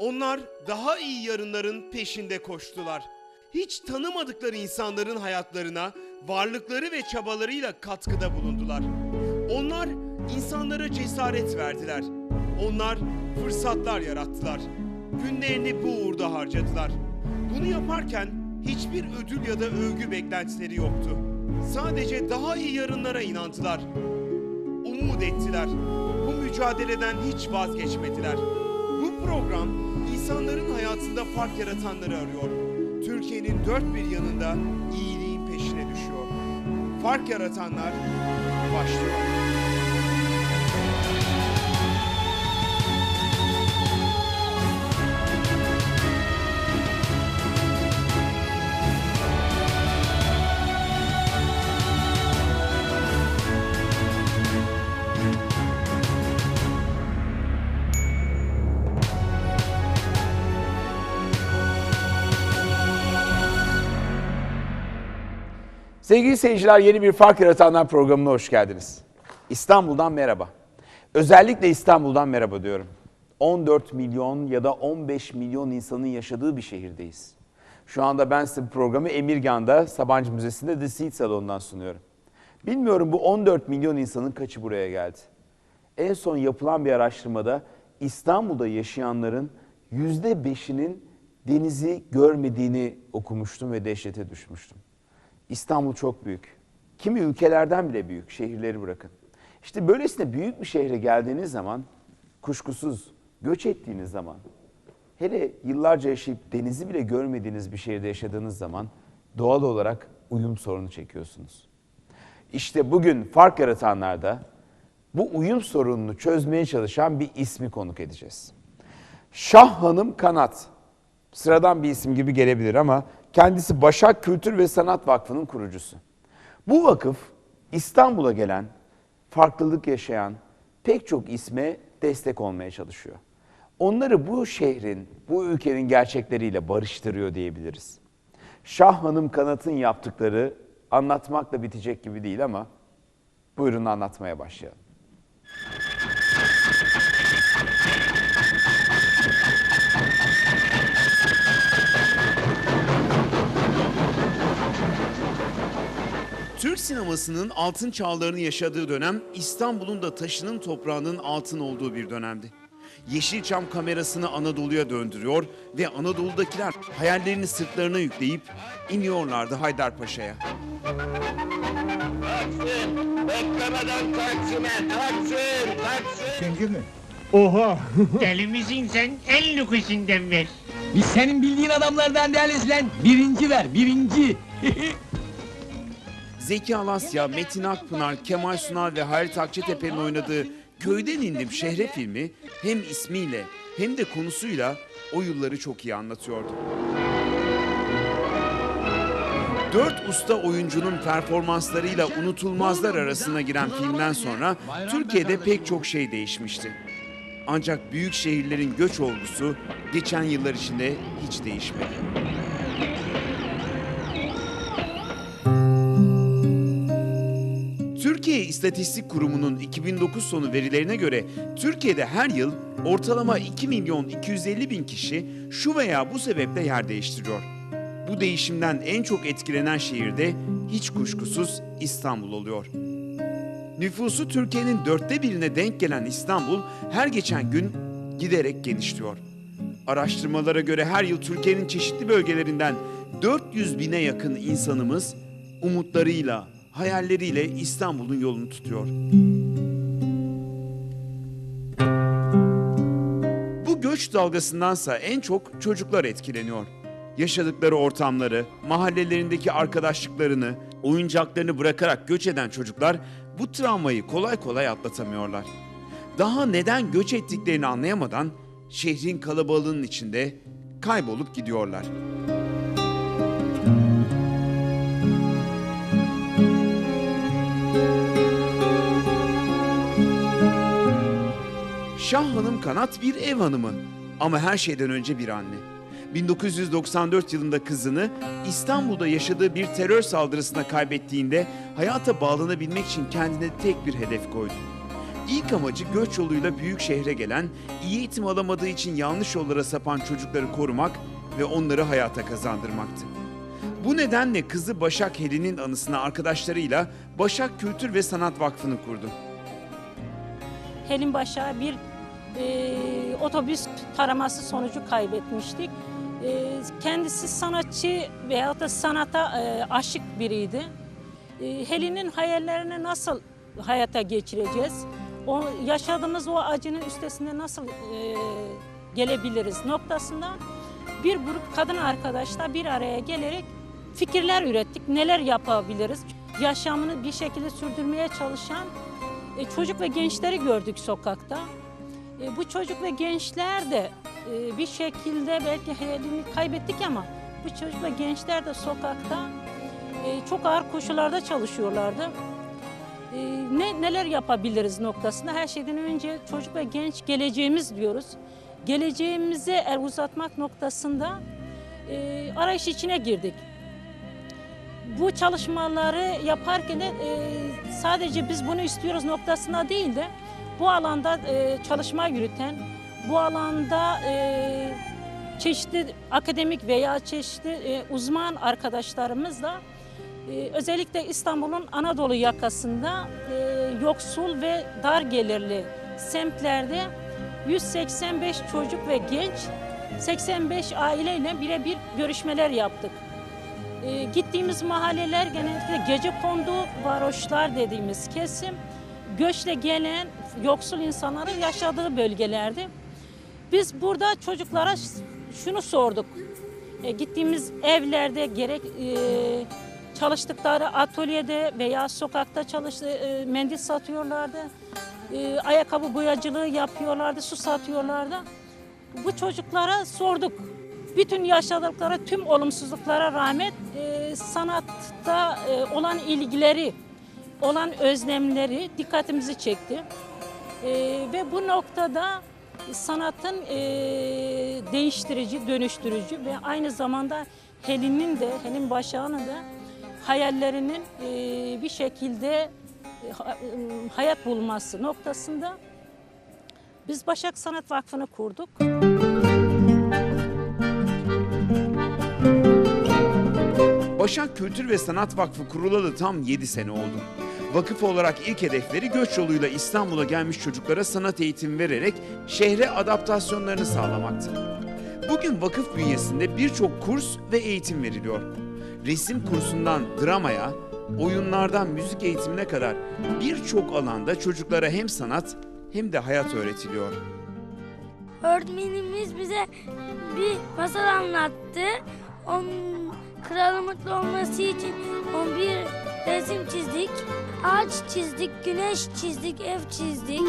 Onlar daha iyi yarınların peşinde koştular. Hiç tanımadıkları insanların hayatlarına varlıkları ve çabalarıyla katkıda bulundular. Onlar insanlara cesaret verdiler. Onlar fırsatlar yarattılar. Günlerini bu uğurda harcadılar. Bunu yaparken hiçbir ödül ya da övgü beklentileri yoktu. Sadece daha iyi yarınlara inandılar. Umut ettiler. Bu mücadeleden hiç vazgeçmediler. Bu program insanların hayatında fark yaratanları arıyor. Türkiye'nin dört bir yanında iyiliğin peşine düşüyor. Fark yaratanlar başlıyor. Sevgili seyirciler yeni bir Fark Yaratanlar programına hoş geldiniz. İstanbul'dan merhaba. Özellikle İstanbul'dan merhaba diyorum. 14 milyon ya da 15 milyon insanın yaşadığı bir şehirdeyiz. Şu anda ben size bu programı Emirgan'da Sabancı Müzesi'nde The Seed Salon'dan sunuyorum. Bilmiyorum bu 14 milyon insanın kaçı buraya geldi. En son yapılan bir araştırmada İstanbul'da yaşayanların %5'inin denizi görmediğini okumuştum ve dehşete düşmüştüm. İstanbul çok büyük. Kimi ülkelerden bile büyük, şehirleri bırakın. İşte böylesine büyük bir şehre geldiğiniz zaman, kuşkusuz göç ettiğiniz zaman, hele yıllarca yaşayıp denizi bile görmediğiniz bir şehirde yaşadığınız zaman doğal olarak uyum sorunu çekiyorsunuz. İşte bugün fark yaratanlarda bu uyum sorununu çözmeye çalışan bir ismi konuk edeceğiz. Şah Hanım Kanat. Sıradan bir isim gibi gelebilir ama kendisi Başak Kültür ve Sanat Vakfı'nın kurucusu. Bu vakıf İstanbul'a gelen, farklılık yaşayan pek çok isme destek olmaya çalışıyor. Onları bu şehrin, bu ülkenin gerçekleriyle barıştırıyor diyebiliriz. Şah Hanım Kanat'ın yaptıkları anlatmakla bitecek gibi değil ama buyurun anlatmaya başlayalım. Türk sinemasının altın çağlarını yaşadığı dönem İstanbul'un da taşının toprağının altın olduğu bir dönemdi. Yeşilçam kamerasını Anadolu'ya döndürüyor ve Anadolu'dakiler hayallerini sırtlarına yükleyip iniyorlardı Haydarpaşa'ya. Taksın! Beklemeden Taksim'e! Taksın! Taksın! Üçüncü mü? Oha! Deli misin sen? En lüküsünden ver. Biz senin bildiğin adamlardan değiliz lan. Birinci ver, birinci. Zeki Alasya, Metin Akpınar, Kemal Sunal ve Halit Akçatepe'nin oynadığı Köyden İndim Şehre filmi hem ismiyle hem de konusuyla o yılları çok iyi anlatıyordu. Dört usta oyuncunun performanslarıyla unutulmazlar arasına giren filmden sonra Türkiye'de pek çok şey değişmişti. Ancak büyük şehirlerin göç olgusu geçen yıllar içinde hiç değişmedi. İstatistik Kurumu'nun 2009 sonu verilerine göre Türkiye'de her yıl ortalama 2 milyon 250 bin kişi şu veya bu sebeple yer değiştiriyor. Bu değişimden en çok etkilenen şehirde hiç kuşkusuz İstanbul oluyor. Nüfusu Türkiye'nin dörtte birine denk gelen İstanbul her geçen gün giderek genişliyor. Araştırmalara göre her yıl Türkiye'nin çeşitli bölgelerinden 400 bine yakın insanımız umutlarıyla, hayalleriyle İstanbul'un yolunu tutuyor. Bu göç dalgasındansa en çok çocuklar etkileniyor. Yaşadıkları ortamları, mahallelerindeki arkadaşlıklarını, oyuncaklarını bırakarak göç eden çocuklar bu travmayı kolay kolay atlatamıyorlar. Daha neden göç ettiklerini anlayamadan şehrin kalabalığının içinde kaybolup gidiyorlar. Şah Hanım Kanat bir ev hanımı ama her şeyden önce bir anne. 1994 yılında kızını İstanbul'da yaşadığı bir terör saldırısına kaybettiğinde hayata bağlanabilmek için kendine tek bir hedef koydu. İlk amacı göç yoluyla büyük şehre gelen, iyi eğitim alamadığı için yanlış yollara sapan çocukları korumak ve onları hayata kazandırmaktı. Bu nedenle kızı Başak Heli'nin anısına arkadaşlarıyla Başak Kültür ve Sanat Vakfı'nı kurdu. Helin Başak'ı bir e, otobüs taraması sonucu kaybetmiştik. E, kendisi sanatçı veyahut da sanata e, aşık biriydi. E, Helin'in hayallerini nasıl hayata geçireceğiz? O yaşadığımız o acının üstesine nasıl e, gelebiliriz noktasında bir grup kadın arkadaşla bir araya gelerek fikirler ürettik. Neler yapabiliriz? Yaşamını bir şekilde sürdürmeye çalışan e, çocuk ve gençleri gördük sokakta. E, bu çocuk ve gençler de e, bir şekilde belki hayalini kaybettik ama bu çocuk ve gençler de sokakta çok ağır koşullarda çalışıyorlardı. Ne neler yapabiliriz noktasında her şeyden önce çocuk ve genç geleceğimiz diyoruz. Geleceğimize el uzatmak noktasında e, arayış içine girdik bu çalışmaları yaparken de e, sadece biz bunu istiyoruz noktasında değil de bu alanda e, çalışma yürüten, bu alanda e, çeşitli akademik veya çeşitli e, uzman arkadaşlarımızla e, özellikle İstanbul'un Anadolu yakasında e, yoksul ve dar gelirli semtlerde 185 çocuk ve genç 85 aileyle birebir görüşmeler yaptık. E, gittiğimiz mahalleler genellikle gece kondu varoşlar dediğimiz kesim göçle gelen yoksul insanların yaşadığı bölgelerdi. Biz burada çocuklara şunu sorduk. E, gittiğimiz evlerde gerek e, çalıştıkları atölyede veya sokakta çalıştı e, mendil satıyorlardı. E, ayakkabı boyacılığı yapıyorlardı, su satıyorlardı. Bu çocuklara sorduk. Bütün yaşadıkları tüm olumsuzluklara rağmen e, sanatta e, olan ilgileri, olan özlemleri dikkatimizi çekti. E, ve bu noktada sanatın e, değiştirici, dönüştürücü ve aynı zamanda Helin'in de, Helin Başak'ın da hayallerinin e, bir şekilde e, e, hayat bulması noktasında biz Başak Sanat Vakfı'nı kurduk. Başak Kültür ve Sanat Vakfı kurulalı tam 7 sene oldu. Vakıf olarak ilk hedefleri göç yoluyla İstanbul'a gelmiş çocuklara sanat eğitimi vererek şehre adaptasyonlarını sağlamaktı. Bugün vakıf bünyesinde birçok kurs ve eğitim veriliyor. Resim kursundan dramaya, oyunlardan müzik eğitimine kadar birçok alanda çocuklara hem sanat hem de hayat öğretiliyor. Öğretmenimiz bize bir masal anlattı. Onun kralın mutlu olması için on bir resim çizdik. Ağaç çizdik, güneş çizdik, ev çizdik.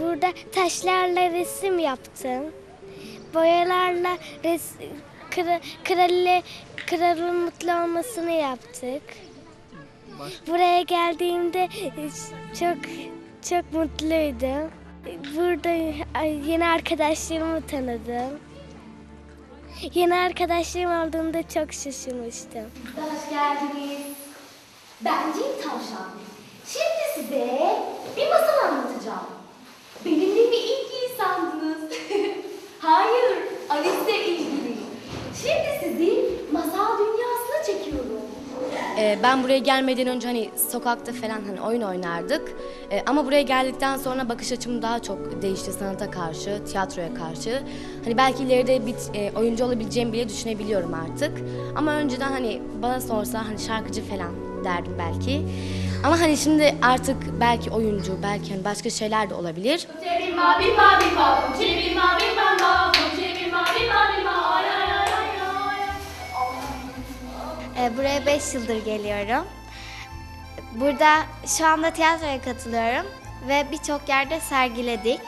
Burada taşlarla resim yaptım. Boyalarla res, kra, kralle, kralın mutlu olmasını yaptık. Buraya geldiğimde çok çok mutluydum. Burada yeni arkadaşlarımı tanıdım. Yeni arkadaşlarım olduğunda çok şaşırmıştım. Hoş geldiniz. Ben Cin Tavşan. Şimdi size bir masal anlatacağım. Ee, ben buraya gelmeden önce hani sokakta falan hani oyun oynardık. Ee, ama buraya geldikten sonra bakış açım daha çok değişti sanata karşı, tiyatroya karşı. Hani belki ileride bir e, oyuncu olabileceğimi bile düşünebiliyorum artık. Ama önceden hani bana sorsa hani şarkıcı falan derdim belki. Ama hani şimdi artık belki oyuncu, belki hani başka şeyler de olabilir. Buraya 5 yıldır geliyorum. Burada şu anda tiyatroya katılıyorum ve birçok yerde sergiledik.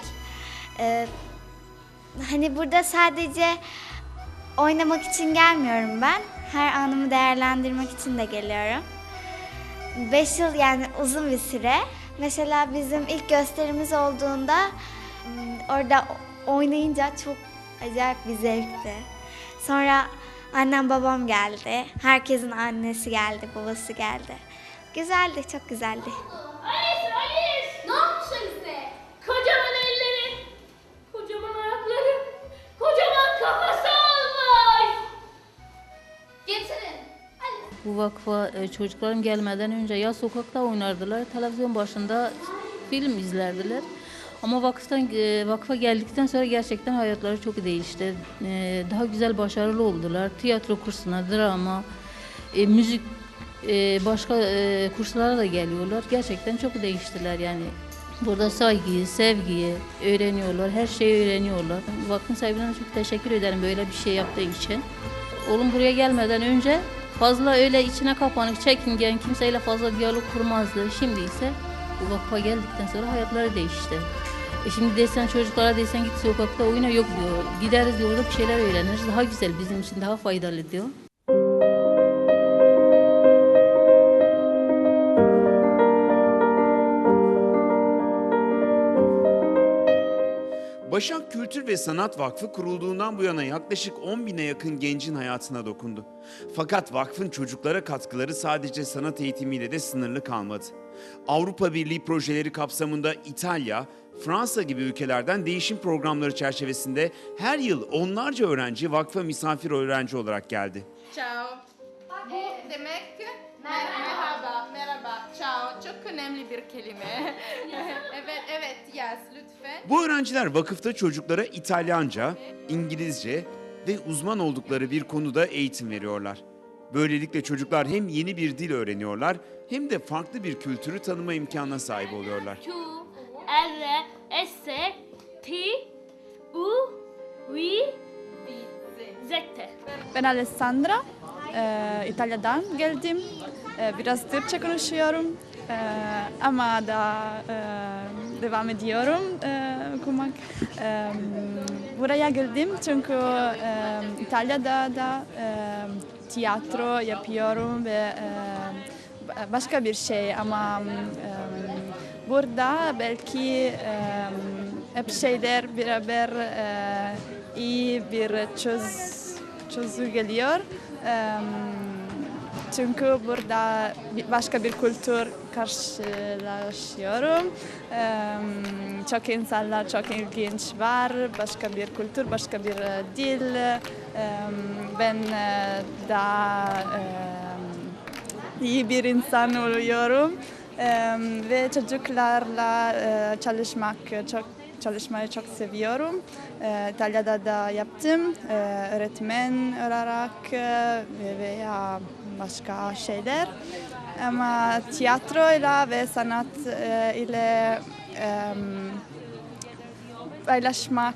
Ee, hani burada sadece oynamak için gelmiyorum ben. Her anımı değerlendirmek için de geliyorum. 5 yıl yani uzun bir süre. Mesela bizim ilk gösterimiz olduğunda m, orada oynayınca çok Acayip bir zevkti. Sonra annem babam geldi. Herkesin annesi geldi, babası geldi. Güzeldi, çok güzeldi. Alice, Alice! Ne yapmışsın size? Kocaman elleri, kocaman ayakları, kocaman kafası olmuş. Getirin. Bu vakfa e, çocuklarım gelmeden önce ya sokakta oynardılar, televizyon başında film izlerdiler. Ama vakıftan e, vakfa geldikten sonra gerçekten hayatları çok değişti. E, Daha güzel başarılı oldular. Tiyatro kursuna, drama, e, müzik başka kurslara da geliyorlar. Gerçekten çok değiştiler yani. Burada saygıyı, sevgiyi öğreniyorlar. Her şeyi öğreniyorlar. Vakfın sahibine çok teşekkür ederim böyle bir şey yaptığı için. Oğlum buraya gelmeden önce fazla öyle içine kapanık, çekingen, kimseyle fazla diyalog kurmazdı. Şimdi ise bu vakfa geldikten sonra hayatları değişti. E şimdi desen çocuklara desen git sokakta oyna yok diyor. Gideriz diyor orada bir şeyler öğreniriz. Daha güzel bizim için daha faydalı diyor. Başak Kültür ve Sanat Vakfı kurulduğundan bu yana yaklaşık 10 bine yakın gencin hayatına dokundu. Fakat vakfın çocuklara katkıları sadece sanat eğitimiyle de sınırlı kalmadı. Avrupa Birliği projeleri kapsamında İtalya, Fransa gibi ülkelerden değişim programları çerçevesinde her yıl onlarca öğrenci vakfa misafir öğrenci olarak geldi. Ciao. Bu demek merhaba, merhaba, ciao. Çok önemli bir kelime. evet, evet, yes, lütfen. Bu öğrenciler vakıfta çocuklara İtalyanca, İngilizce ve uzman oldukları bir konuda eğitim veriyorlar. Böylelikle çocuklar hem yeni bir dil öğreniyorlar hem de farklı bir kültürü tanıma imkanına sahip oluyorlar. Q, R, S, T, U, V, Z. Ben Alessandra, Ee, İtalya'dan geldim. Ee, biraz Türkçe konuşuyorum. Ee, ama da e, devam ediyorum e, okumak. Buraya geldim çünkü e, İtalya'da da e, tiyatro yapıyorum ve e, başka bir şey ama e, burada belki e, hep şeyler beraber e, iyi bir çöz çözü geliyor. E, çünkü burada başka bir kültür karşılaşıyorum. E, çok insanlar çok ilginç var. Başka bir kültür, başka bir e, dil. E, ben e, daha e, iyi bir insan oluyorum ve çocuklarla eee, çalışmak çok çalışmayı çok seviyorum. Eee, İtalya'da da yaptım öğretmen olarak eee, veya başka şeyler. Ama tiyatroyla ve sanat eee, ile eee, paylaşmak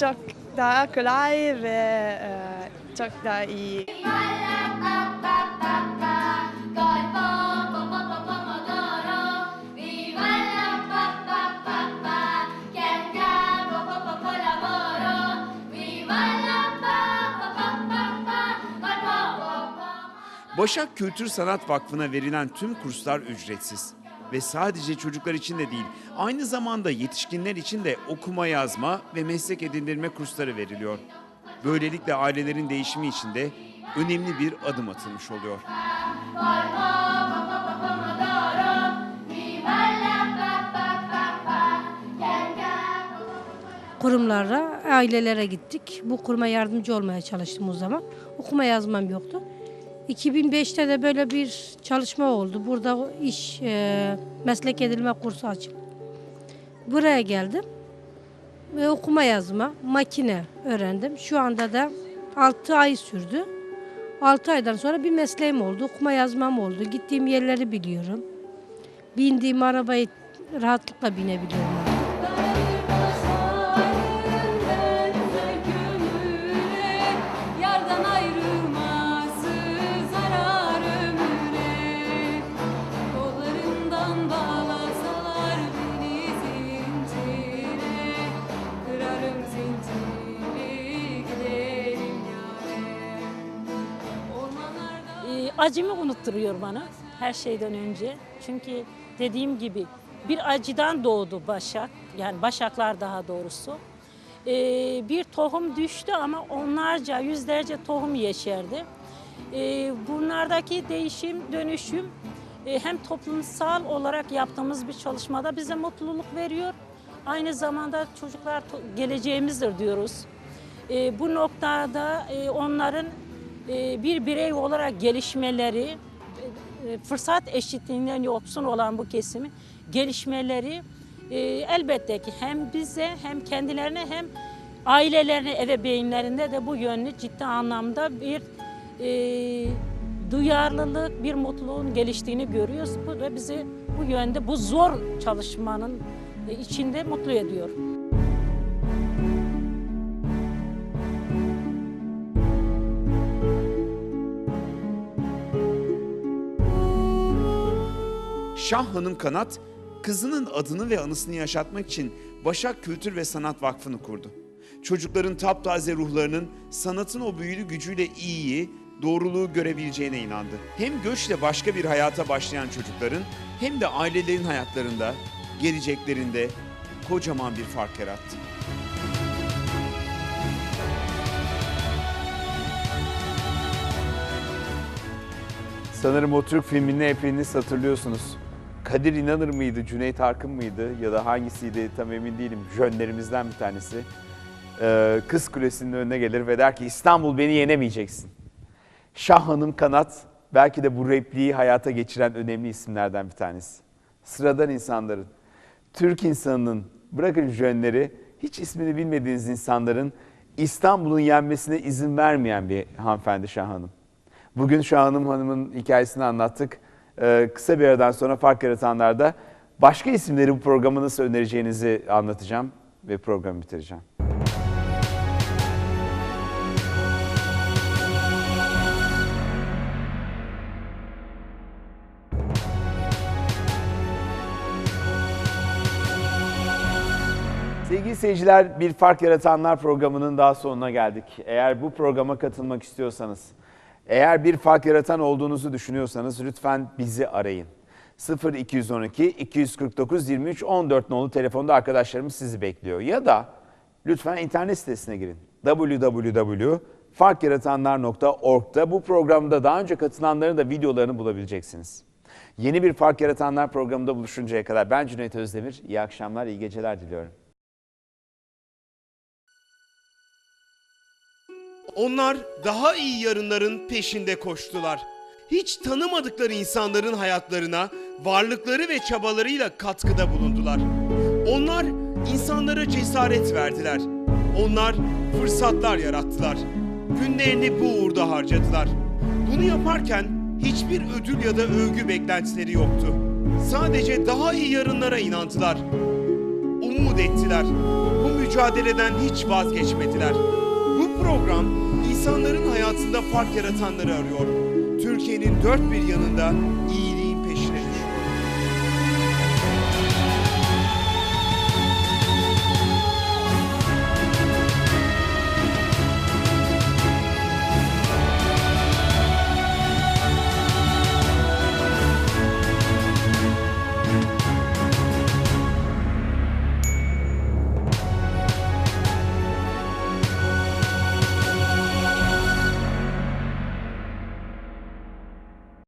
çok daha kolay ve eee, çok daha iyi. Başak Kültür Sanat Vakfı'na verilen tüm kurslar ücretsiz. Ve sadece çocuklar için de değil, aynı zamanda yetişkinler için de okuma yazma ve meslek edindirme kursları veriliyor. Böylelikle ailelerin değişimi için de önemli bir adım atılmış oluyor. kurumlara, ailelere gittik. Bu kuruma yardımcı olmaya çalıştım o zaman. Okuma yazmam yoktu. 2005'te de böyle bir çalışma oldu. Burada iş, e, meslek edinme kursu açıp. Buraya geldim. Ve okuma yazma, makine öğrendim. Şu anda da 6 ay sürdü. 6 aydan sonra bir mesleğim oldu. Okuma yazmam oldu. Gittiğim yerleri biliyorum. Bindiğim arabayı rahatlıkla binebiliyorum. Acımı unutturuyor bana her şeyden önce. Çünkü dediğim gibi bir acıdan doğdu Başak. Yani Başaklar daha doğrusu. e, bir tohum düştü ama onlarca, yüzlerce tohum yeşerdi. E, bunlardaki değişim, dönüşüm e, hem toplumsal olarak yaptığımız bir çalışmada bize mutluluk veriyor. Aynı zamanda çocuklar geleceğimizdir diyoruz. E, bu noktada e, onların e, bir birey olarak gelişmeleri, e, fırsat eşitliğinden yoksun olan bu kesimi gelişmeleri e, elbette ki hem bize hem kendilerine hem ailelerine, ebeveynlerinde de bu yönlü ciddi anlamda bir e, duyarlılık, bir mutluluğun geliştiğini görüyoruz. Bu da bizi bu yönde, bu zor çalışmanın e, içinde mutlu ediyor. Şah Hanım Kanat, kızının adını ve anısını yaşatmak için Başak Kültür ve Sanat Vakfı'nı kurdu. Çocukların taptaze ruhlarının sanatın o büyülü gücüyle iyiyi, doğruluğu görebileceğine inandı. Hem göçle başka bir hayata başlayan çocukların hem de ailelerin hayatlarında, geleceklerinde kocaman bir fark yarattı. Sanırım o Türk filmini hepiniz hatırlıyorsunuz. Kadir İnanır mıydı, Cüneyt Arkın mıydı ya da hangisiydi tam emin değilim. Jönlerimizden bir tanesi. Ee, Kız Kulesi'nin önüne gelir ve der ki İstanbul beni yenemeyeceksin. Şah Hanım Kanat belki de bu repliği hayata geçiren önemli isimlerden bir tanesi. Sıradan insanların, Türk insanının, bırakın jönleri, hiç ismini bilmediğiniz insanların İstanbul'un yenmesine izin vermeyen bir hanımefendi Şah Hanım. Bugün Şah Hanım Hanım'ın hikayesini anlattık. Ee, kısa bir aradan sonra Fark Yaratanlar'da başka isimleri bu programı nasıl önereceğinizi anlatacağım ve programı bitireceğim. Sevgili seyirciler, Bir Fark Yaratanlar programının daha sonuna geldik. Eğer bu programa katılmak istiyorsanız, eğer bir fark yaratan olduğunuzu düşünüyorsanız lütfen bizi arayın. 0212 249 23 14 nolu telefonda arkadaşlarımız sizi bekliyor. Ya da lütfen internet sitesine girin. www.farkyaratanlar.org'da bu programda daha önce katılanların da videolarını bulabileceksiniz. Yeni bir Fark Yaratanlar programında buluşuncaya kadar ben Cüneyt Özdemir. İyi akşamlar, iyi geceler diliyorum. Onlar daha iyi yarınların peşinde koştular. Hiç tanımadıkları insanların hayatlarına varlıkları ve çabalarıyla katkıda bulundular. Onlar insanlara cesaret verdiler. Onlar fırsatlar yarattılar. Günlerini bu uğurda harcadılar. Bunu yaparken hiçbir ödül ya da övgü beklentileri yoktu. Sadece daha iyi yarınlara inandılar. Umut ettiler. Bu mücadeleden hiç vazgeçmediler. Bu program insanların hayatında fark yaratanları arıyor. Türkiye'nin dört bir yanında iyi